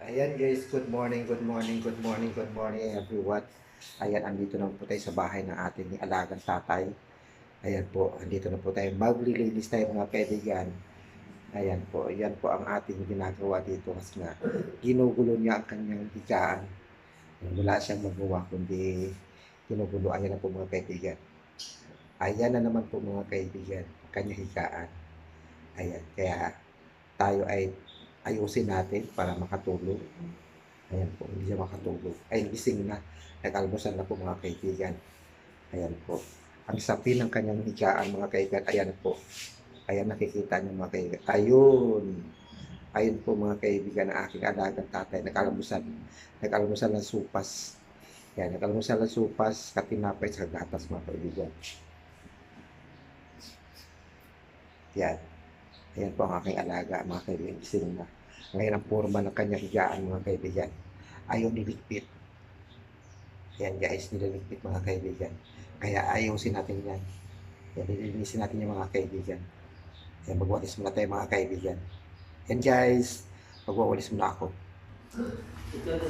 Ayan guys, good morning, good morning, good morning, good morning everyone. Ayan, andito na po tayo sa bahay ng ating alagang tatay. Ayan po, andito na po tayo. Maglilinis tayo mga kaibigan. Ayan po, ayan po ang ating ginagawa dito kasi nga ginugulo niya ang kanyang higaan. Wala siyang magawa kundi ginugulo. Ayan na po mga kaibigan. Ayan na naman po mga kaibigan, ang kanyang higaan. Ayan, kaya tayo ay ayusin natin para makatulog. Ayan po, hindi siya makatulog. Ay, gising na. Nag-almusal na po mga kaibigan. Ayan po. Ang sapi ng kanyang higaan mga kaibigan, ayan po. Ayan nakikita niyo mga kaibigan. Ayun. Ayun po mga kaibigan ng aking alagang tatay. Nag-almusal. Nag-almusal ng supas. Ayan, nag-almusal ng supas, katinapay sa gatas mga kaibigan. Yan. Ayan po ang aking alaga, mga kaibigan. Gising na. Ngayon ang forma ng kanyang higaan, mga kaibigan. Ayaw niligpit. Ayan guys, niligpit mga kaibigan. Kaya ayusin natin yan. Ayan, nililinisin natin yung mga kaibigan. Ayan, magwalis muna tayo mga kaibigan. Ayan guys, magwawalis muna ako. Ito na.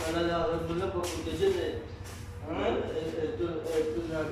Nalalakad mo na papunta dyan eh. Ha? Eh, Ito, ito na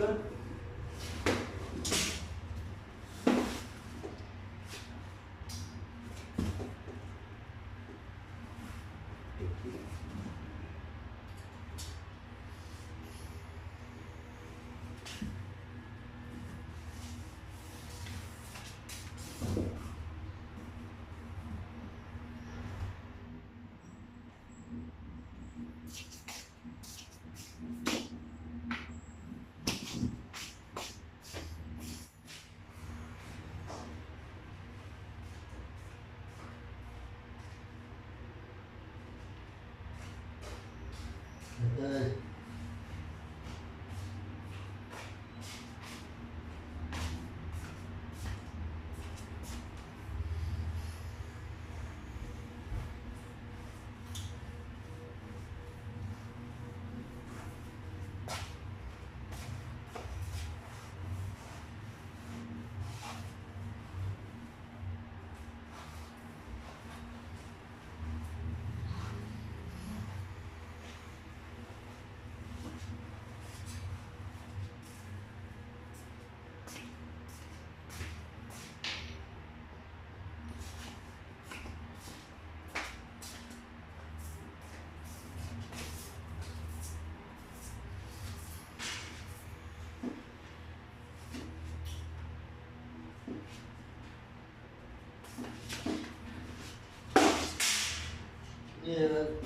Yeah.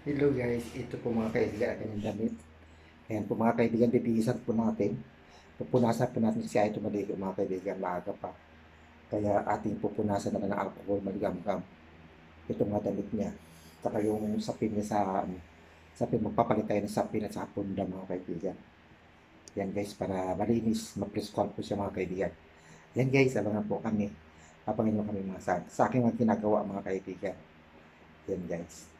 Hello guys, ito po mga kaibigan aking damit. Ayan po mga kaibigan, bibigisan po natin Pupunasan po natin si Aito maligo mga kaibigan, maaga pa. Kaya ating pupunasan na lang ng alcohol, maligam-gam. Ito mga damit niya. Saka yung sapin niya sa, ano, sapin, magpapalit tayo ng sapin at sa punda mga kaibigan. Yan guys, para malinis, mag-prescon po siya mga kaibigan. Yan guys, abangan po kami. Papangin mo kami mga sa, sa aking mga ginagawa mga kaibigan. Yan guys.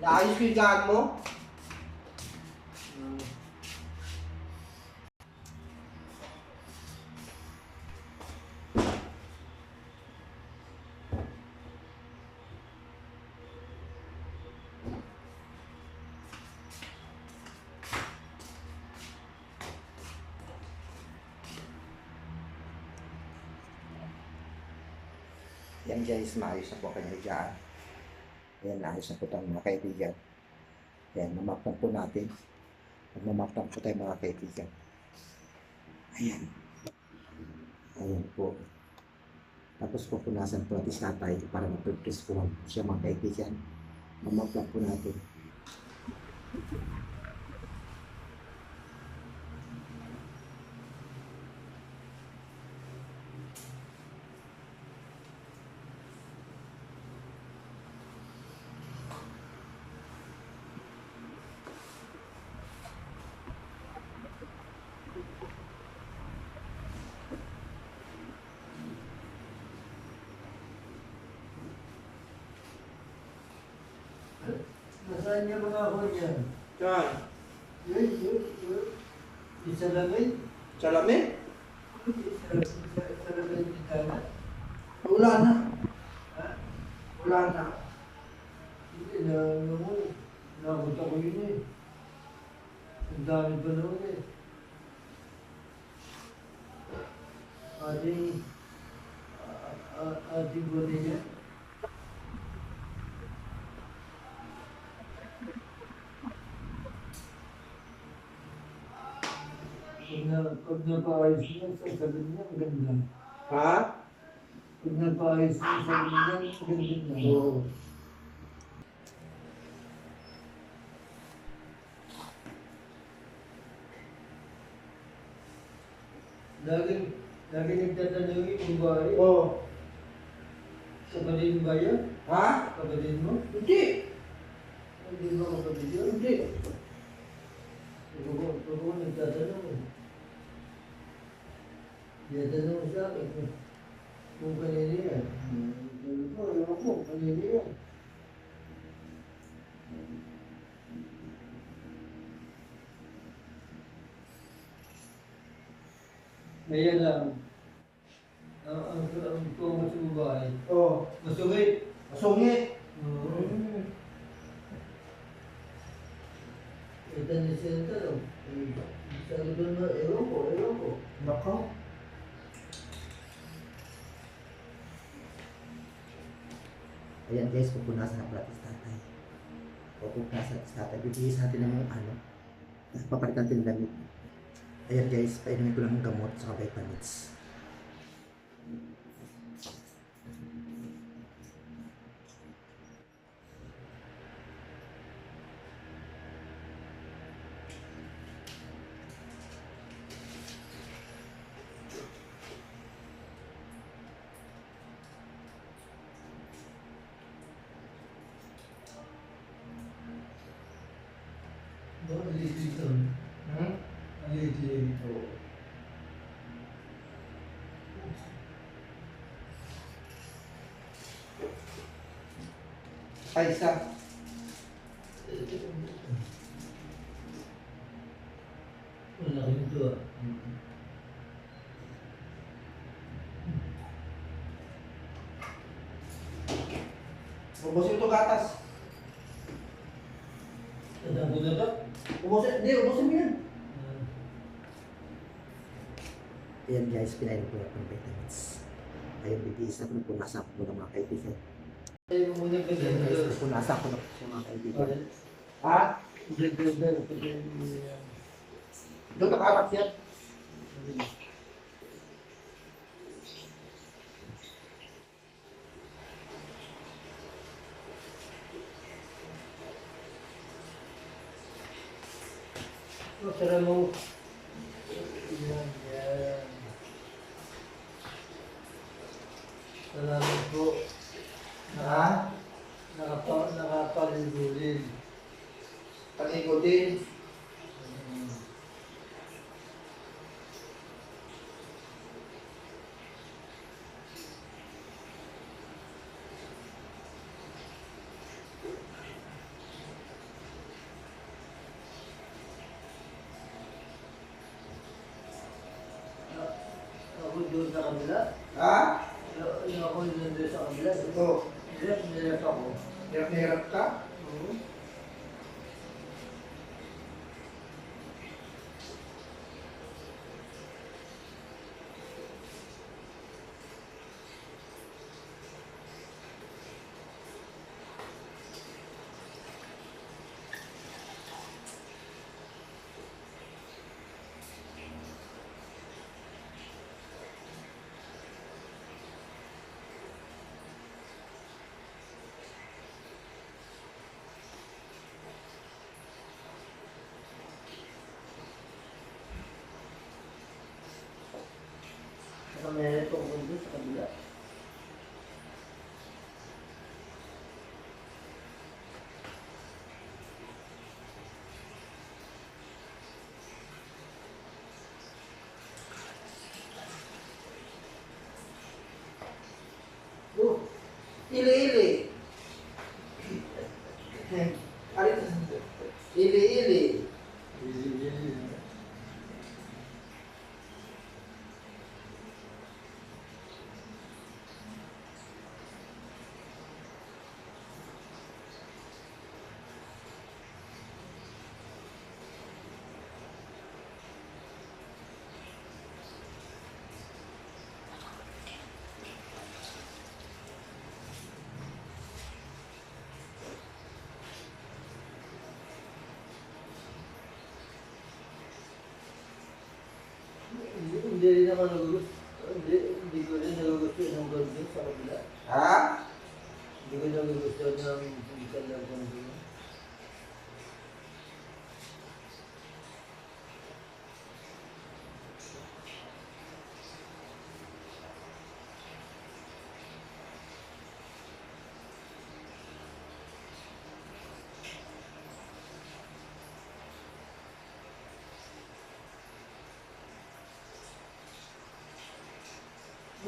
Naayos ko yung gaan mo? Hmm. Yan guys, maayos na po ang kanyang higaan. Yan, naayos na po tayo mga kaibigan. Yan, mamap na po natin. Magmamap na po tayo mga kaibigan. Ayan. Ayan po. Tapos pupunasan po natin si tatay para mapipres ko siya mga kaibigan. Mamap lang po natin. Nasaan yung mga ako niyan? Saan? Yun, yun, yun. Isa lamin? Salamin? Isa isa lamin di kana? Wala na. Ha? Wala na. Hindi na, ano mo, nakabot ako yun eh. Ang dami pa naman eh. Ating, a- a- ating bodega. Pag na, pag napaayos niya, sasabihin niya, ang ganda. Ha? Pag napaayos niya, sasabihin niya, ang ganda niya. Oo. Lagi, lagi nagtatanungin kung bakit. Oo. Kapatid ba yan? Ha? Kapatid mo? Hindi. Hindi mo kapatid yun? Hindi. Pag ako, pag ako nagtatanong. Tinatanong sa akin kung, kanina yan. Sabi ko, ewan ko, kanina yan. Kaya lang, ang, ang, ang tungo sa babae, Oo. masungit. Masungit. Oo. Ayan guys, pupunasan na po natin si tatay. Pupunasan si tatay. Bibigay sa atin ng ano. Papalitan natin damit. Ayan guys, painumin ko lang ng gamot sa vitamins. Bakit dito? Hmm? Ang liit-liit. Ay, isa. Malaki nito ah. Bubusin ito gatas. Ubusin, hindi, ubusin mo yan. Hmm. Ayan guys, pinain ko ng vitamins. Ayun, bibihis na na punasan ko ng mga kaibigan. Ay, muna ka Ayan dyan. guys, punasan ko na sa mga kaibigan. Ha? Doon nakaharap yan. Masara mo. Yan, yan. Salamat po. Ha? Nakapa, nakapalibulin. Panigo din. Hmm. Ako doon sa kabila. Ha? Yung ako doon doon sa kabila. Ito. Hirap, hirap ako. Hirap na hirap ka? Oo. Saka meron itong mundo sa kabila. Oh, ili-ili. Alin? Ili-ili. Hindi, hindi rin naman nagugusto. Hindi, hindi ko rin nagugusto ng mundo sa kabila. Ha? Hindi ko nagugusto ng physical na mundo.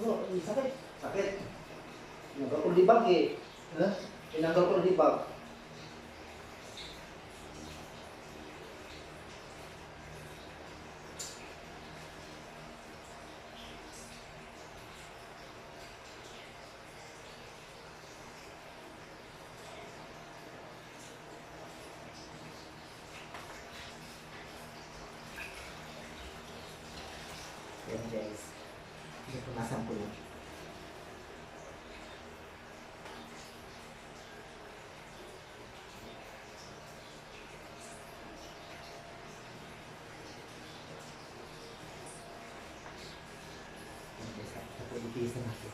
Ano? Sakit. Sakit. Tinanggal ko libag eh. Ha? Tinanggal ko libag. Yan guys. Hindi ko nasampo yun. Yan guys. Tapos ipisa natin.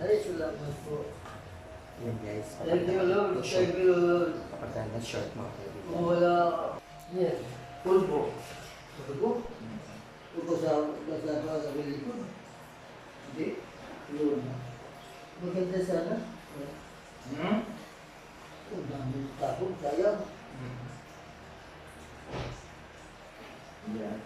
Ay, salamat po. Yan guys. Thank you, Lord. Thank short mga kaibigan. Kung wala, yan, pulpo. Sa, sa, sa, likod. Hindi. Yun. Maganda sana. Hmm? Ang dami tapos, sayang. Yeah.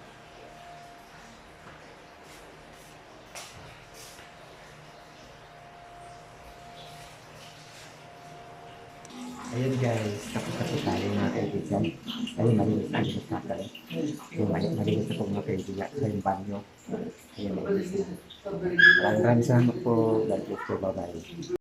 Ayun guys, tapos na po tayo mga kaibigan. Ayun, malinis malinis na tayo. Malinis, malinis na po mga kaibigan. Sa yung banyo. Ayun, malinis na. Maraming maraming salamat po. God bless po. Bye-bye.